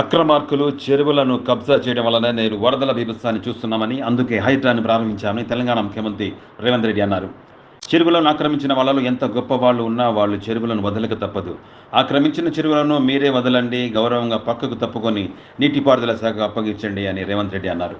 అక్రమార్కులు చెరువులను కబ్జా చేయడం వలన నేను వరదల బీభత్సాన్ని చూస్తున్నామని అందుకే హైడ్రాన్ని ప్రారంభించామని తెలంగాణ ముఖ్యమంత్రి రేవంత్ రెడ్డి అన్నారు. చెరువులను ఆక్రమించిన వాళ్ళలో ఎంత గొప్ప వాళ్ళు ఉన్నా వాళ్ళు చెరువులను వదలక తప్పదు. ఆక్రమించిన చెరువులను మీరే వదలండి గౌరవంగా పక్కకు తప్పుకొని నీటిపారుదల శాఖ అప్పగించండి అని రేవంత్ రెడ్డి అన్నారు.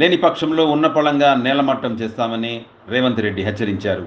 లేని పక్షంలో ఉన్న పళంగా నేలమట్టం చేస్తామని రేవంత్ రెడ్డి హెచ్చరించారు.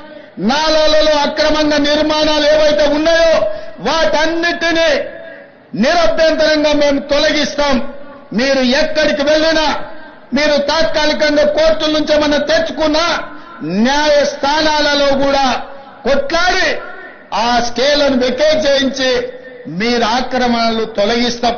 నాలలో అక్రమంగా నిర్మాణాలు ఏవైతే ఉన్నాయో వాటన్నిటినీ నిరభ్యంతరంగా మేము తొలగిస్తాం. మీరు ఎక్కడికి వెళ్ళినా మీరు తాత్కాలికంగా కోర్టుల నుంచి ఏమన్నా తెచ్చుకున్నా న్యాయస్థానాలలో కూడా కొట్లాడి ఆ స్కేలను వెకేట్ చేయించి మీరు ఆక్రమణలు తొలగిస్తాం.